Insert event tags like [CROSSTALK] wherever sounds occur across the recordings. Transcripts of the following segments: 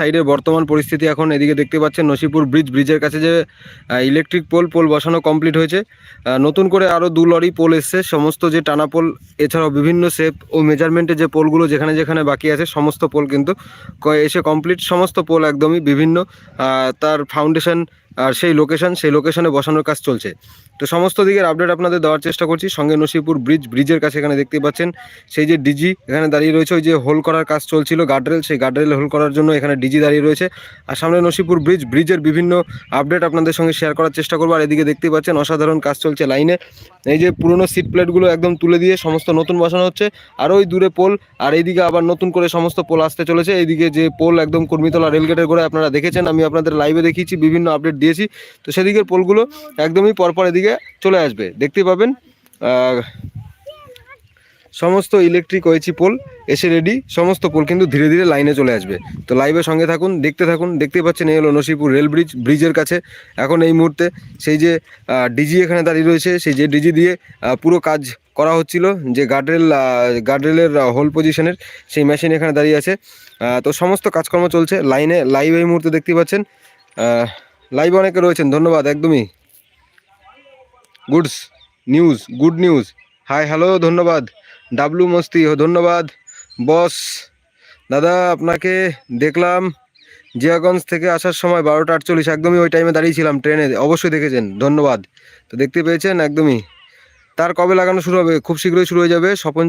সাইডের বর্তমান পরিস্থিতি এখন এদিকে দেখতে পাচ্ছেন নসিপুর ব্রিজ, ব্রিজের কাছে যে ইলেকট্রিক পোল পোল বসানো কমপ্লিট হয়েছে। নতুন করে আরও দু লরি পোল এসছে, সমস্ত যে টানা পোল এছাড়াও বিভিন্ন শেপ ও মেজারমেন্টে যে পোলগুলো যেখানে যেখানে বাকি আছে, সমস্ত পোল কিন্তু এসে কমপ্লিট সমস্ত পোল একদমই বিভিন্ন তার ফাউন্ডেশন আর সেই লোকেশন সেই লোকেশনে বসানোর কাজ চলছে। তো সমস্ত দিকের আপডেট আপনাদের দেওয়ার চেষ্টা করছি। সঙ্গে নসিপুর ব্রিজ ব্রিজের কাছে এখানে দেখতে পাচ্ছেন। সেই যে ডিজি এখানে দাঁড়িয়ে রয়েছে ওই যে হোল করার কাজ চলছিল গার্ডরেল সেই গার্ডরেল হোল করার জন্য এখানে ডিজি দাঁড়িয়ে রয়েছে। আর সামনে নসিপুর ব্রিজ ব্রিজের বিভিন্ন আপডেট আপনাদের সঙ্গে শেয়ার করার চেষ্টা করব। আর এদিকে দেখতে পাচ্ছেন, অসাধারণ কাজ চলছে লাইনে এই যে পুরনো সিট প্লেটগুলো একদম তুলে দিয়ে সমস্ত নতুন বসানো হচ্ছে। আর ওই দূরে পোল আর এইদিকে আবার নতুন করে সমস্ত পোল আসতে চলেছে। এইদিকে যে পোল একদম কর্মীতলা রেলগেটের গোড়ায় আপনারা দেখেছেন, আমি আপনাদের লাইভে দেখিয়েছি। বিভিন্ন আপডেট দিয়েছি। তো সেদিকের পোলগুলো একদমই পরপর এদিকে চলে আসবে। দেখতে পাবেন সমস্ত ইলেকট্রিক ওয়েচি পোল এসে রেডি সমস্ত পোল কিন্তু ধীরে ধীরে লাইনে চলে আসবে। তো লাইভের সঙ্গে থাকুন, দেখতে থাকুন। দেখতে পাচ্ছেন, এই হলো নসিপুর রেল ব্রিজ ব্রিজের কাছে। এখন এই মুহূর্তে সেই যে ডিজি এখানে দাঁড়িয়ে রয়েছে, সেই যে ডিজি দিয়ে পুরো কাজ করা হচ্ছিল। যে গার্ডরেল গার্ডরেলের হোল পজিশনের সেই মেশিন এখানে দাঁড়িয়ে আছে। তো সমস্ত কাজকর্ম চলছে লাইনে লাইভ এই মুহূর্তে দেখতে পাচ্ছেন লাইভ অনেকে রয়েছেন, ধন্যবাদ, একদমই। Goods news good news hi hello ধন্যবাদ। ডাবলু মস্তি, ধন্যবাদ। বস দাদা, আপনাকে দেখলাম জিয়াগঞ্জ থেকে আসার সময় বারোটা আটচল্লিশ, একদমই ওই টাইমে দাঁড়িয়েছিলাম ট্রেনে অবশ্যই দেখেছেন, ধন্যবাদ। তো দেখতে পেয়েছেন, একদমই। তার কবে লাগানো শুরু হবে? খুব শীঘ্রই শুরু হয়ে যাবে, স্বপন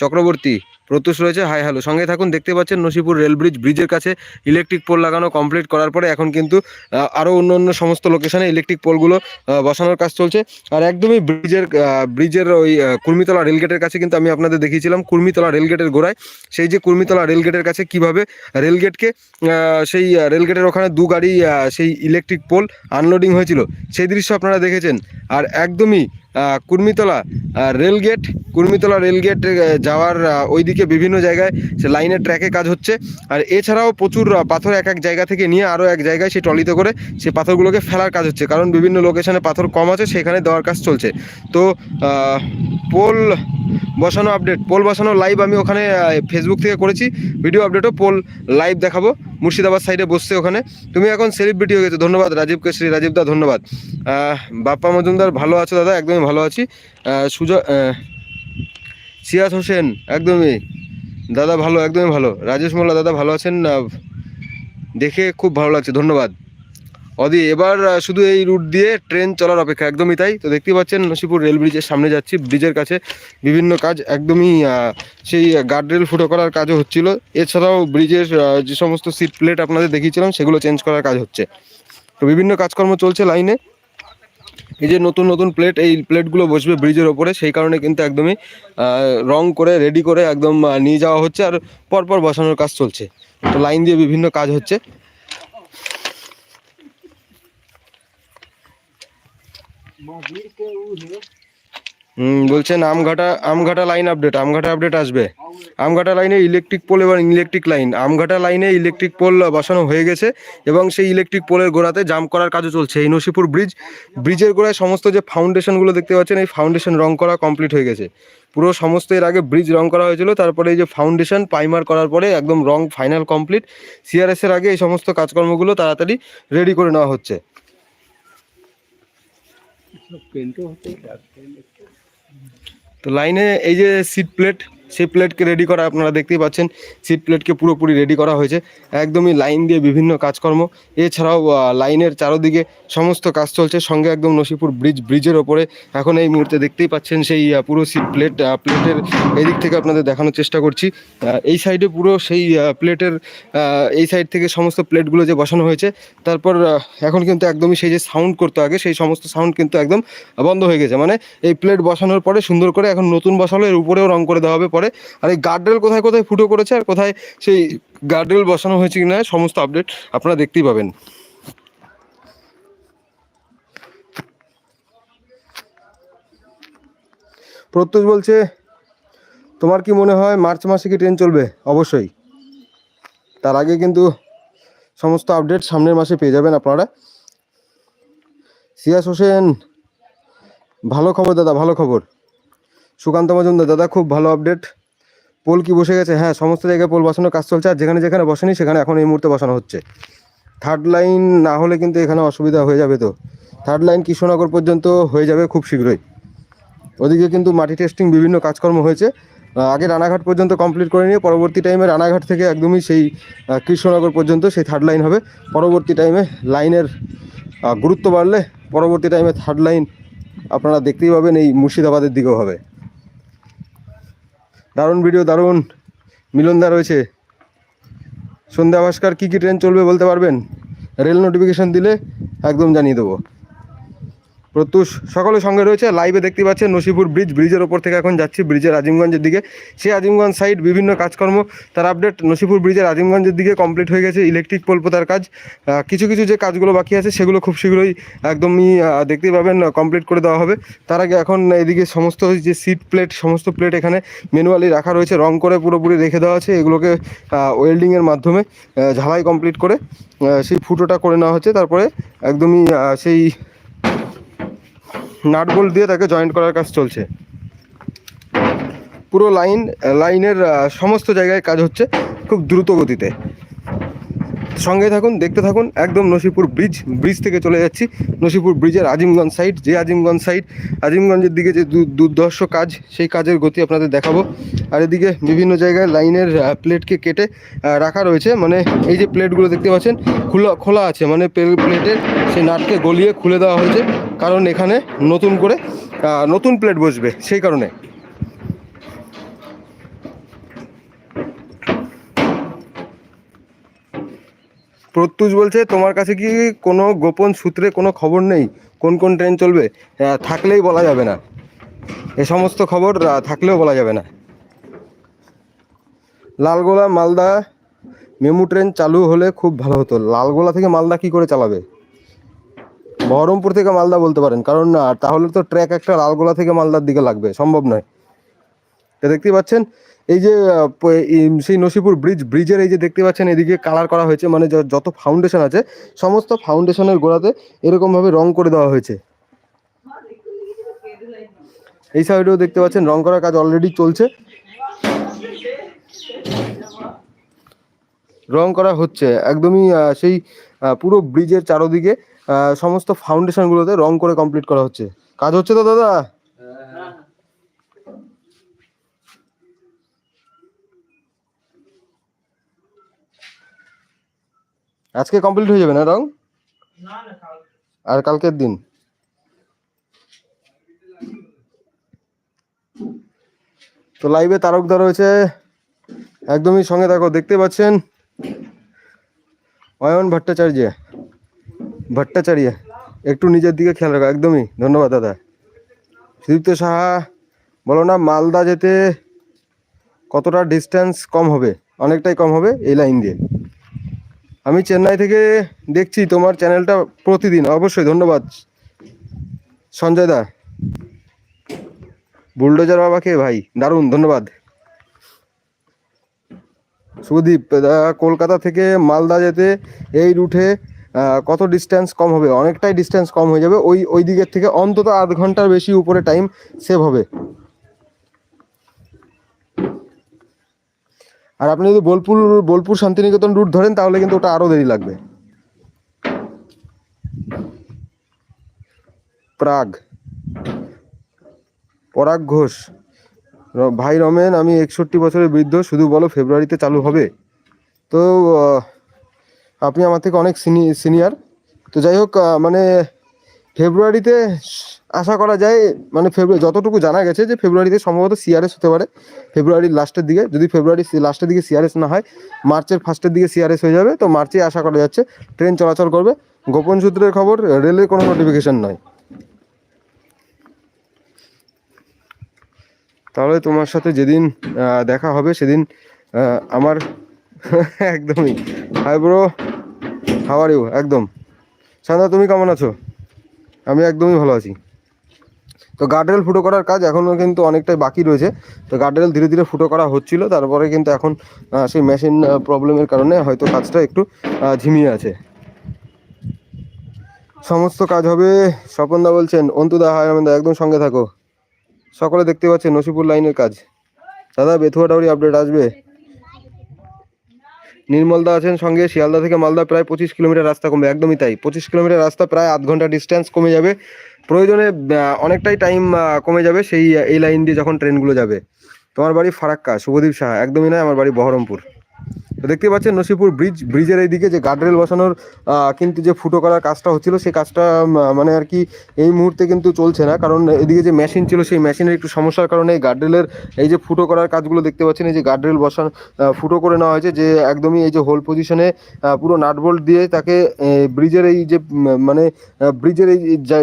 চক্রবর্তী, প্রত্যুষ রয়েছে, হাই হ্যালো সঙ্গে থাকুন, দেখতে পাচ্ছেন নসিপুর রেল ব্রিজ, ব্রিজের কাছে ইলেকট্রিক পোল লাগানো কমপ্লিট করার পরে এখন কিন্তু আরও অন্য অন্য সমস্ত লোকেশনে ইলেকট্রিক পোলগুলো বসানোর কাজ চলছে। আর একদমই ব্রিজের ব্রিজের ওই কুর্মিতলা রেলগেটের কাছে কিন্তু আমি আপনাদের দেখিয়েছিলাম, কুর্মিতলা রেলগেটের গোড়ায়। সেই যে কুর্মিতলা রেলগেটের কাছে কীভাবে রেলগেটকে সেই রেলগেটের ওখানে দু গাড়ি সেই ইলেকট্রিক পোল আনলোডিং হয়েছিল। সেই দৃশ্য আপনারা দেখেছেন। আর একদমই কুর্মিতলা রেলগেট কুর্মিতলা রেলগেট যাওয়ার ওইদিকে বিভিন্ন জায়গায় সে লাইনের ট্র্যাকে কাজ হচ্ছে। আর এছাড়াও প্রচুর পাথর এক এক জায়গা থেকে নিয়ে আরও এক জায়গায় সেই ট্রলিতে করে সেই পাথরগুলোকে ফেলার কাজ হচ্ছে। কারণ বিভিন্ন লোকেশনে পাথর কম আছে, সেখানে দেওয়ার কাজ চলছে। তো পোল বসানো আপডেট পোল বসানো লাইভ আমি ওখানে ফেসবুক থেকে করেছি। ভিডিও আপডেটও পোল লাইভ দেখাবো। মুর্শিদাবাদ সাইডে বসছে ওখানে। তুমি এখন সেলিব্রিটি হয়ে গেছো। ধন্যবাদ রাজীব কেশরী রাজীব দা ধন্যবাদ বাপ্পা মজুমদার, ভালো আছো দাদা? একদমই ভালো আছি। সুজা সিয়াজ হোসেন, একদমই। দাদা ভালো, একদমই ভালো। রাজেশ মোল্লা, দাদা ভালো আছেন? দেখে খুব ভালো লাগছে। ধন্যবাদ। অদি, এবার শুধু এই রুট দিয়ে ট্রেন চলার অপেক্ষা, একদমই তাই। তো দেখতে পাচ্ছেন, নসিপুর রেল ব্রিজের সামনে যাচ্ছি ব্রিজের কাছে বিভিন্ন কাজ, একদমই সেই গার্ডরেল ফুটো করার কাজও হচ্ছিল। এছাড়াও ব্রিজের যে সমস্ত সিট প্লেট আপনাদের দেখিয়েছিলাম, সেগুলো চেঞ্জ করার কাজ হচ্ছে। তো বিভিন্ন কাজকর্ম চলছে লাইনে এই যে নতুন নতুন প্লেট এই প্লেটগুলো বসবে ব্রিজের ওপরে, সেই কারণে কিন্তু একদমই রং করে রেডি করে একদম নিয়ে যাওয়া হচ্ছে, আর পরপর বসানোর কাজ চলছে। তো লাইন দিয়ে বিভিন্ন কাজ হচ্ছে। হুম বলছেন Amghata Amghata line update Amghata update আসবে। আমঘাটা লাইনে ইলেকট্রিক পোল এবং ইলেকট্রিক লাইন আমঘাটা লাইনে ইলেকট্রিক পোল বসানো হয়ে গেছে এবং সেই ইলেকট্রিক পোলের গোড়াতে জাম্প করার কাজও চলছে। এই নসিপুর ব্রিজ ব্রিজের গোড়ায় সমস্ত যে ফাউন্ডেশনগুলো দেখতে পাচ্ছেন, এই ফাউন্ডেশন রং করা কমপ্লিট হয়ে গেছে। পুরো সমস্ত এর আগে ব্রিজ রং করা হয়েছিল, তারপরে এই যে ফাউন্ডেশন পাইমার করার পরে একদম রং ফাইনাল কমপ্লিট সিআরএস এর আগে এই সমস্ত কাজকর্মগুলো তাড়াতাড়ি রেডি করে নেওয়া হচ্ছে। তো লাইনে এই যে সিট প্লেট সেই প্লেটকে রেডি করা আপনারা দেখতেই পাচ্ছেন সিট প্লেটকে পুরোপুরি রেডি করা হয়েছে। একদমই লাইন দিয়ে বিভিন্ন কাজকর্ম। এছাড়াও লাইনের চারোদিকে সমস্ত কাজ চলছে, সঙ্গে একদম নসিপুর ব্রিজ ব্রিজের ওপরে। এখন এই মুহূর্তে দেখতেই পাচ্ছেন সেই পুরো সিট প্লেট প্লেটের এদিক থেকে আপনাদের দেখানোর চেষ্টা করছি। এই সাইডে পুরো সেই প্লেটের এই সাইড থেকে সমস্ত প্লেটগুলো যে বসানো হয়েছে, তারপর এখন কিন্তু একদমই সেই যে সাউন্ড করতো আগে, সেই সমস্ত সাউন্ড কিন্তু একদম বন্ধ হয়ে গেছে। মানে এই প্লেট বসানোর পরে সুন্দর করে এখন নতুন বসালো, এর উপরেও রং করে দেওয়া হবে পরে। আর এই গার্ডরেল কোথায় কোথায় ফুটো করেছে আর কোথায় সেই গার্ডরেল বসানো হয়েছে কিনা সমস্ত আপডেট আপনারা দেখতেই পাবেন। প্রত্যুষ বলছে, তোমার কি মনে হয় মার্চ মাসে কি ট্রেন চলবে? অবশ্যই। তার আগে কিন্তু সমস্ত আপডেট সামনের মাসে পেয়ে যাবেন আপনারা। সিয়াস হোসেন, ভালো খবর দাদা, ভালো খবর। সুকান্ত মজুমদার, দাদা, খুব ভালো আপডেট পোল কি বসে গেছে? হ্যাঁ সমস্ত জায়গায় পোল বসানোর কাজ চলছে, আর যেখানে যেখানে বসেনি, সেখানে এখন এই মুহূর্তে বসানো হচ্ছে। থার্ড লাইন না হলে কিন্তু এখানে অসুবিধা হয়ে যাবে তো। থার্ড লাইন কৃষ্ণনগর পর্যন্ত হয়ে যাবে খুব শীঘ্রই। ওদিকে কিন্তু মাটি টেস্টিং বিভিন্ন কাজকর্ম হয়েছে। আগে রানাঘাট পর্যন্ত কমপ্লিট করে নিয়ে পরবর্তী টাইমে রানাঘাট থেকে একদমই সেই কৃষ্ণনগর পর্যন্ত সেই থার্ড লাইন হবে। পরবর্তী টাইমে লাইনের গুরুত্ব বাড়লে পরবর্তী টাইমে থার্ড লাইন আপনারা দেখতেই পাবেন, এই মুর্শিদাবাদের দিকেও হবে। দারুণ ভিডিও দারুণ। মিলনদা রয়েছে। সন্ধ্যা ভাস্কর, কী কী ট্রেন চলবে বলতে পারবেন? রেল নোটিফিকেশন দিলে একদম জানিয়ে দেবো। প্রত্যুষ সকলের সঙ্গে রয়েছে। লাইভে দেখতে পাচ্ছেন নসিপুর ব্রিজ। ব্রিজের ওপর থেকে এখন যাচ্ছি ব্রিজের আজিমগঞ্জের দিকে। সেই আজিমগঞ্জ সাইড বিভিন্ন কাজকর্ম তার আপডেট নসিপুর ব্রিজের আজিমগঞ্জের দিকে কমপ্লিট হয়ে গেছে ইলেকট্রিক পোলপোতার কাজ। কিছু কিছু যে কাজগুলো বাকি আছে সেগুলো খুব শীঘ্রই একদমই আহ, দেখতেই পাবেন কমপ্লিট করে দেওয়া হবে। তার আগে এখন এদিকে সমস্ত যে সিট প্লেট সমস্ত প্লেট এখানে ম্যানুয়ালি রাখা রয়েছে রং করে পুরোপুরি রেখে দেওয়া আছে। এগুলোকে ওয়েল্ডিংয়ের মাধ্যমে ঝালাই কমপ্লিট করে সেই ফুটোটা করে নেওয়া হচ্ছে। তারপরে একদমই সেই নাট বোল্ট দিয়ে তাকে জয়েন্ট করার কাজ চলছে। পুরো লাইন, লাইনের সমস্ত জায়গায় কাজ হচ্ছে খুব দ্রুত গতিতে। সঙ্গে থাকুন, দেখতে থাকুন, একদম নসিপুর ব্রিজ ব্রিজ থেকে চলে যাচ্ছি। নসিপুর ব্রিজের আজিমগঞ্জ সাইড, যে আজিমগঞ্জ সাইড, আজিমগঞ্জের দিকে যে দুর্ধর্ষ কাজ, সেই কাজের গতি আপনাদের দেখাবো। আর এদিকে বিভিন্ন জায়গায় লাইনের প্লেটকে কেটে রাখা রয়েছে। মানে এই যে প্লেটগুলো দেখতে পাচ্ছেন, খোলা খোলা আছে। মানে প্লেটের সেই নাটকে গলিয়ে খুলে দেওয়া হয়েছে। কারণ এখানে নতুন করে নতুন প্লেট বসবে, সেই কারণে। প্রত্যুষ বলছে, তোমার কাছে কি কোনো গোপন সূত্রে কোনো খবর নেই? কোন কোন ট্রেন চলবে? থাকলেই বলা যাবে না। এ সমস্ত খবর থাকলেও বলা যাবে না। লালগোলা মালদা মেমু ট্রেন চালু হলে খুব ভালো হতো। লালগোলা থেকে মালদা কি করে চালাবে? বহরমপুর থেকে মালদা বলতে পারেন। কারণ আহ, তাহলে তো ট্র্যাক একটা লালগোলা থেকে মালদার দিকে লাগবে সম্ভব নয়। তো দেখতেই পাচ্ছেন? এই যে সেই নসিপুর ব্রিজ ব্রিজের এই যে দেখতে পাচ্ছেন এদিকে কালার করা হয়েছে মানে যত ফাউন্ডেশন আছে সমস্ত ফাউন্ডেশনের গোড়াতে এরকমভাবে রং করে দেওয়া হয়েছে। এই সাইডেও দেখতে পাচ্ছেন রং করার কাজ অলরেডি চলছে। রং করা হচ্ছে একদমই সেই পুরো ব্রিজের চারোদিকে সমস্ত ফাউন্ডেশনগুলোতে রং করে কমপ্লিট করা হচ্ছে। কাজ হচ্ছে তো দাদা? আজকে কমপ্লিট হয়ে যাবে না রং? আর কালকের দিন? তো লাইভে তারকদা রয়েছে। একদমই সঙ্গে দেখো দেখতে পাচ্ছেন। অয়ন ভট্টাচার্য। ভট্টাচার্য। একটু নিজের দিকে খেয়াল রাখো একদমই। ধন্যবাদ দাদা। সুদীপ্ত সাহা বলো না মালদা যেতে কতটা ডিস্টেন্স কম হবে? অনেকটাই কম হবে এই লাইন দিয়ে। আমি চেন্নাই থেকে দেখছি তোমার চ্যানেলটা প্রতিদিন অবশ্যই ধন্যবাদ। সঞ্জয় দা। বুলডোজার বাবাকে ভাই দারুণ ধন্যবাদ। দা, কলকাতা থেকে মালদা যেতে এই রুটে কত ডিস্টেন্স কম হবে? অনেকটাই ডিস্টেন্স কম হয়ে যাবে। ওই ওই দিকের থেকে অন্তত আধ ঘণ্টার বেশি উপরে টাইম সেভ হবে। আর আপনি যদি বোলপুর বোলপুর শান্তিনিকেতন রুট ধরেন, তাহলে কিন্তু ওটা আরও দেরি লাগবে। প্রাগ। পরাগ ঘোষ। ভাই রমেন, আমি একষট্টি বছরের বৃদ্ধ, শুধু বলো ফেব্রুয়ারিতে চালু হবে? তো আপনি আমার থেকে অনেক সিনিয়র তো যাই হোক মানে ফেব্রুয়ারিতে আশা করা যায় মানে ফেব্রুয়ারি, যতটুকু জানা গেছে যে ফেব্রুয়ারিতে সম্ভবত সিআরএস হতে পারে। ফেব্রুয়ারির লাস্টের দিকে, যদি ফেব্রুয়ারি লাস্টের দিকে সিআরএস না হয়, মার্চের ফার্স্টের দিকে সিআরএস হয়ে যাবে। তো মার্চে আশা করা যাচ্ছে, ট্রেন চলাচল করবে। গোপন সূত্রের খবর, রেলের কোনো নোটিফিকেশন নয় তাহলে তোমার সাথে যেদিন দেখা হবে, সেদিন আমার [LAUGHS] একদমই। হাই ব্রো হাওয়ার ইউ একদম। সান্দা তুমি কেমন আছো? আমি একদমই ভালো আছি। তো গার্ডরেল ফুটো করার কাজ এখনও কিন্তু অনেকটাই বাকি রয়েছে। তো গার্ডরেল ধীরে ধীরে ফুটো করা হচ্ছিল, তারপরে কিন্তু এখন সেই মেশিন প্রবলেমের কারণে হয়তো কাজটা একটু ঝিমিয়ে আছে। সমস্ত কাজ হবে স্বপনদা বলছেন অন্তুদা হায় রমেনদা একদম সঙ্গে থাকো। সকলে দেখতে পাচ্ছেন, নসিপুর লাইনের কাজ। দাদা, বেথুয়া ডাউরি আপডেট আসবে? নির্মলদা আছেন সঙ্গে শিয়ালদা থেকে মালদা প্রায় পঁচিশ কিলোমিটার রাস্তা কমবে, একদমই তাই। পঁচিশ কিলোমিটার রাস্তা প্রায় আধ ঘণ্টা ডিস্টেন্স কমে যাবে। প্রয়োজনে অনেকটাই টাইম কমে যাবে সেই, এই লাইন দিয়ে যখন ট্রেনগুলো যাবে। তোমার বাড়ি ফারাক্কা, শুভদীপ সাহা, একদমই নয়, আমার বাড়ি বহরমপুর। দেখতে পাচ্ছেন নসিপুর ব্রিজ, ব্রিজের এইদিকে যে গার্ডরেল বসানোর কিন্তু যে ফুটো করার কাজটা হচ্ছিল সেই কাজটা মানে আর কি এই মুহূর্তে কিন্তু চলছে না। কারণ এদিকে যে মেশিন ছিল, সেই মেশিনের একটু সমস্যার কারণে এই গার্ডরেলের এই যে ফুটো করার কাজগুলো দেখতে পাচ্ছেন, এই যে গার্ডরেল বসানো ফুটো করে নেওয়া হয়েছে যে একদমই এই যে হোল পজিশনে পুরো নাটবোল্ট দিয়ে তাকে ব্রিজের এই যে মানে ব্রিজের এই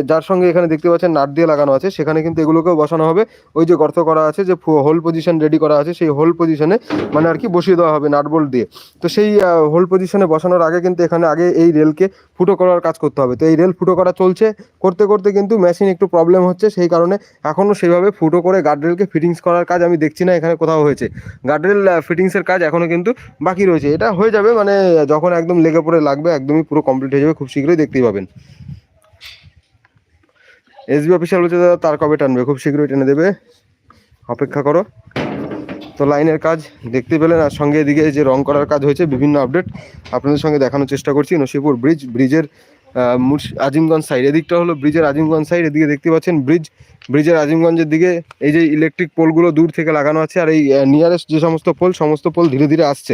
যার সঙ্গে এখানে দেখতে পাচ্ছেন নাট দিয়ে লাগানো আছে, সেখানে কিন্তু এগুলোকেও বসানো হবে। ওই যে গর্ত করা আছে, যে হোল পজিশন রেডি করা আছে, সেই হোল পজিশনে মানে আর কি বসিয়ে দেওয়া হবে নাটবোল্ট দিয়ে। তো সেই হোল পজিশনে বসানোর আগে কিন্তু এখানে আগে এই রেলকে ফুটো করার কাজ করতে হবে। তো এই রেল ফুটো করা চলছে। করতে করতে কিন্তু মেশিন একটু প্রবলেম হচ্ছে। সেই কারণে এখনও সেইভাবে ফুটো করে গার্ডরেলকে ফিটিংস করার কাজ আমি দেখছি না এখানে কোথাও হয়েছে। গার্ডরেল ফিটিংসের কাজ এখনও কিন্তু বাকি রয়েছে। এটা হয়ে যাবে মানে যখন একদম লেগে পড়ে লাগবে, একদমই পুরো কমপ্লিট হয়ে যাবে, খুব শীঘ্রই দেখতেই পাবেন। এসবি অফিসিয়াল বলছে, দাদা, তার কবে টানবে? খুব শীঘ্রই টেনে দেবে। অপেক্ষা করো। তো লাইনের কাজ দেখতে পেলেন আর সঙ্গে এদিকে যে রং করার কাজ হয়েছে, বিভিন্ন আপডেট আপনাদের সঙ্গে দেখানোর চেষ্টা করছি। নসিপুর ব্রিজ ব্রিজের আজিমগঞ্জ সাইড এদিকটা হলো ব্রিজের আজিমগঞ্জ সাইড এদিকে দেখতে পাচ্ছেন ব্রিজ ব্রিজের আজিমগঞ্জের দিকে এই যে ইলেকট্রিক পোলগুলো দূর থেকে লাগানো আছে আর এই নিয়ারেস্ট যে সমস্ত পোল সমস্ত পোল ধীরে ধীরে আসছে।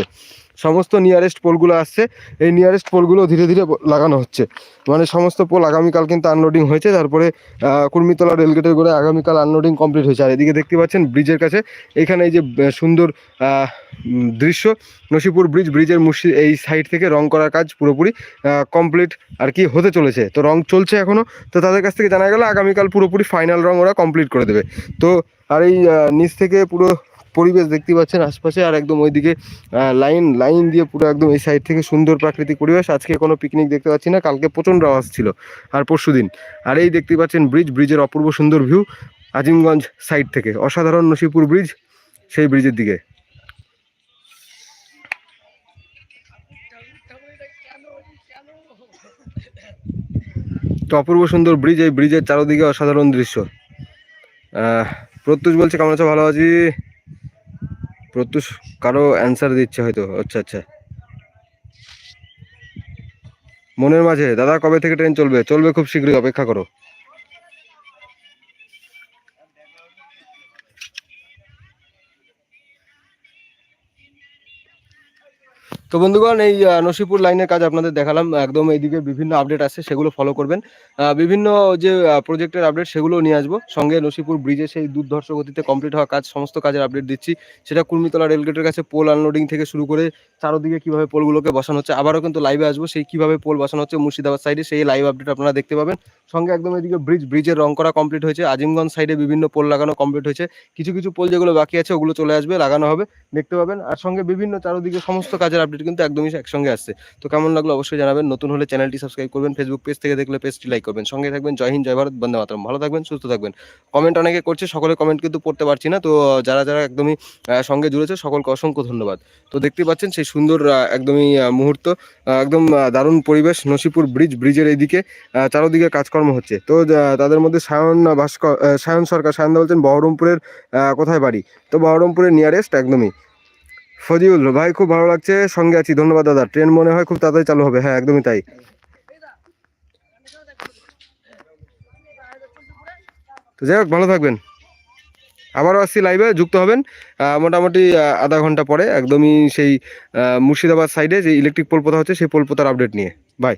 সমস্ত নিয়ারেস্ট পোলগুলো আসছে, এই নিয়ারেস্ট পোলগুলো ধীরে ধীরে লাগানো হচ্ছে। মানে সমস্ত পোল আগামীকাল কিন্তু আনলোডিং হয়েছে, তারপরে কুর্মিতলা রেলগেটের করে আগামীকাল আনলোডিং কমপ্লিট হয়েছে। আর এদিকে দেখতে পাচ্ছেন ব্রিজের কাছে, এখানে এই যে সুন্দর দৃশ্য, নসিপুর ব্রিজ ব্রিজের মুর্শি, এই সাইড থেকে রং করার কাজ পুরোপুরি কমপ্লিট আর কি হতে চলেছে। তো রং চলছে এখনও তো তাদের কাছ থেকে জানা গেল আগামীকাল পুরোপুরি ফাইনাল রং ওরা কমপ্লিট করে দেবে। তো আর এই নিচ থেকে পুরো পরিবেশ দেখতে পাচ্ছেন আশপাশে আর একদম ওইদিকে লাইন লাইন দিয়ে পুরো একদম এই সাইড থেকে সুন্দর প্রাকৃতিক পরিবেশ। আজকে কোনো পিকনিক দেখতে পাচ্ছি না, কালকে প্রচণ্ড আওয়াজ ছিল, আর পরশু দিন। আর এই দেখতে পাচ্ছেন ব্রিজ ব্রিজের অপূর্ব সুন্দর ভিউ আজিমগঞ্জ সাইড থেকে। অসাধারণ নসিপুর ব্রিজ সেই ব্রিজের দিকে। তো অপূর্ব সুন্দর ব্রিজ এই ব্রিজের চারদিকে অসাধারণ দৃশ্য। প্রত্যুষ বলছে, কেমন আছো? ভালো আছি? প্রত্যুষ কারও অ্যান্সার দিচ্ছে হয়তো। আচ্ছা আচ্ছা। মনের মাঝে, দাদা কবে থেকে ট্রেন চলবে? চলবে খুব শীঘ্রই, অপেক্ষা করো। তো বন্ধুগণ, এই নসিপুর লাইনের কাজ আপনাদের দেখালাম। একদম এইদিকে বিভিন্ন আপডেট আছে সেগুলো ফলো করবেন। বিভিন্ন যে প্রজেক্টের আপডেট সেগুলো নিয়ে আসব। সঙ্গে নসিপুর ব্রিজে সেই দুর্ধর্ষ গতিতে কমপ্লিট হওয়া কাজ, সমস্ত কাজের আপডেট দিচ্ছি। সেটা কুর্মিতলা রেলগেটের কাছে পোল আনলোডিং থেকে শুরু করে চারোদিকে কীভাবে পোলগুলোকে বসানো হচ্ছে, আবারও কিন্তু লাইভে আসব। সেই কীভাবে পোল বসানো হচ্ছে, মুর্শিদাবাদ সাইডে সেই লাইভ আপডেট আপনারা দেখতে পাবেন। সঙ্গে একদম এদিকে ব্রিজ ব্রিজের রং করা কমপ্লিট হয়েছে। আজিমগঞ্জ সাইডে বিভিন্ন পোল লাগানো কমপ্লিট হয়েছে। কিছু কিছু পোল যেগুলো বাকি আছে, ওগুলো চলে আসবে, লাগানো হবে, দেখতে পাবেন। আর সঙ্গে বিভিন্ন চারোদিকে সমস্ত কাজের আপডেট কিন্তু একদমই একসঙ্গে আসছে। তো কেমন লাগল অবশ্যই জানাবেন। নতুন হলে চ্যানেলটি সাবস্ক্রাইব করবেন ফেসবুক পেজ থেকে দেখলে পেজটি লাইক করবেন। সঙ্গে থাকবেন। জয় হিন্দ, জয় ভারত, বন্দে মাতরম। ভালো থাকবেন, সুস্থ থাকবেন। কমেন্ট অনেকে করছে, সকলে কমেন্ট কিন্তু পড়তে পারছি না। তো যারা যারা একদমই সঙ্গে জুড়েছে, সকলকে অসংখ্য ধন্যবাদ। তো দেখতে পাচ্ছেন সেই সুন্দর একদমই মুহূর্ত। একদম দারুণ পরিবেশ, নসিপুর ব্রিজ ব্রিজের এইদিকে চারোদিকে কাজকর্ম হচ্ছে। তো তাদের মধ্যে সায়ন ভাস্কর সায়ন সরকার, সায়ন দা বলছেন, বহরমপুরের কোথায় বাড়ি? তো বহরমপুরের নিয়ারেস্ট একদমই। ফজিউল, ভাই খুব ভালো লাগছে, সঙ্গে আছি, ধন্যবাদ দাদা। ট্রেন মনে হয় খুব তাড়াতাড়ি চালু হবে হ্যাঁ একদমই তাই। তো যাই হোক, ভালো থাকবেন। আবারও আসছি লাইভে যুক্ত হবেন মোটামুটি আধা ঘণ্টা পরে, একদমই সেই মুর্শিদাবাদ সাইডে যে ইলেকট্রিক পোল পোতা হচ্ছে, সেই পোল পোতার আপডেট নিয়ে। বাই